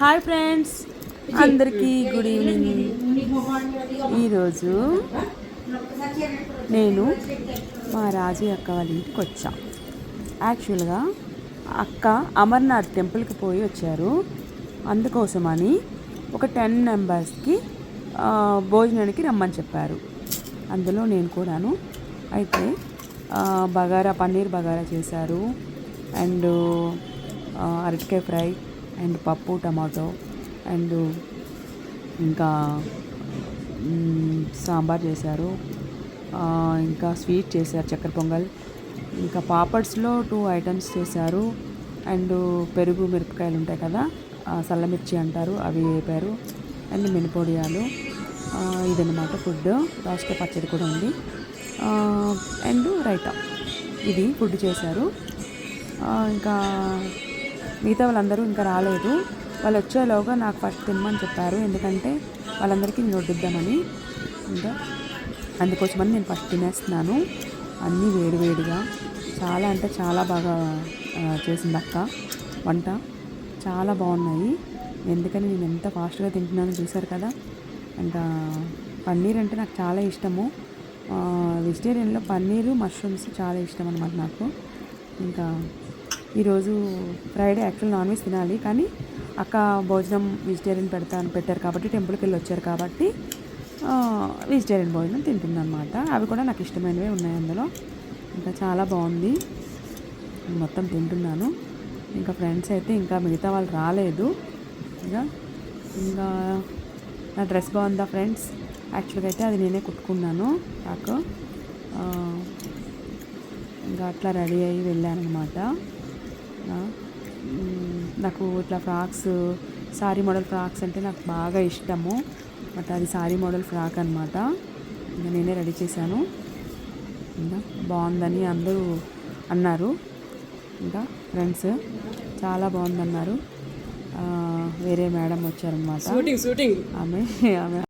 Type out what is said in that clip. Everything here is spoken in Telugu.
హాయ్ ఫ్రెండ్స్ అందరికీ గుడ్ ఈవినింగ్. ఈరోజు నేను మా రాజీ అక్క వాళ్ళ ఇంటికి వచ్చా. యాక్చువల్గా అక్క అమర్నాథ్ టెంపుల్కి పోయి వచ్చారు. అందుకోసమని ఒక టెన్ మెంబర్స్కి భోజనానికి రమ్మని చెప్పారు. అందులో నేను కూడాను. అయితే బగారా పన్నీర్ బగారా చేశారు. అండ్ అరటికాయ ఫ్రై అండ్ పప్పు టమాటో అండ్ ఇంకా సాంబార్ చేశారు. ఇంకా స్వీట్ చేశారు చక్కెర పొంగల్. ఇంకా పాపడ్స్లో టూ ఐటమ్స్ చేశారు. అండ్ పెరుగు మిరపకాయలు ఉంటాయి కదా సల్లమిర్చి అంటారు అవి వేపారు. అండ్ మినపొడియాలు ఇదన్నమాట ఫుడ్ లాస్ట్ పచ్చడి కూడా ఉంది. అండ్ రైతా. ఇది ఫుడ్ చేశారు. ఇంకా మిగతా వాళ్ళందరూ ఇంకా రాలేదు. వాళ్ళు వచ్చేలోగా నాకు ఫస్ట్ తినమని చెప్పారు. ఎందుకంటే వాళ్ళందరికీ నేను వడ్డిద్దామని ఇంకా అందుకోసమని నేను ఫస్ట్ తినేస్తున్నాను. అన్నీ వేడివేడిగా చాలా అంటే చాలా బాగా చేసింది అక్క. వంట చాలా బాగున్నాయి. ఎందుకని నేను ఎంత ఫాస్ట్గా తింటున్నానో చూశారు కదా. ఇంకా పన్నీర్ అంటే నాకు చాలా ఇష్టము. వెజిటేరియన్లో పన్నీరు మష్రూమ్స్ చాలా ఇష్టం అనమాట నాకు. ఇంకా ఈరోజు ఫ్రైడే యాక్చువల్ నాన్ వెజ్ తినాలి. కానీ అక్క భోజనం వెజిటేరియన్ పెడతాను పెట్టారు కాబట్టి టెంపుల్కి వెళ్ళి వచ్చారు కాబట్టి వెజిటేరియన్ భోజనం తింటుందన్నమాట. అవి కూడా నాకు ఇష్టమైనవే ఉన్నాయి అందులో. ఇంకా చాలా బాగుంది. మొత్తం తింటున్నాను. ఇంకా ఫ్రెండ్స్ అయితే ఇంకా మిగతా వాళ్ళు రాలేదు. ఇంకా ఇంకా నా డ్రెస్ బాగుందా ఫ్రెండ్స్? యాక్చువల్గా అయితే అది నేనే కుట్టుకున్నాను. నాకు ఇంకా అట్లా రెడీ అయ్యి వెళ్ళాను అనమాట నాకు ఇట్లా ఫ్రాక్స్ సారీ మోడల్ ఫ్రాక్స్ అంటే నాకు బాగా ఇష్టము. బట్ అది సారీ మోడల్ ఫ్రాక్ అనమాట ఇంకా నేనే రెడీ చేశాను. ఇంకా బాగుందని అందరూ అన్నారు. ఇంకా ఫ్రెండ్స్ చాలా బాగుందన్నారు. వేరే మేడం వచ్చారనమాట ఆమె ఆమె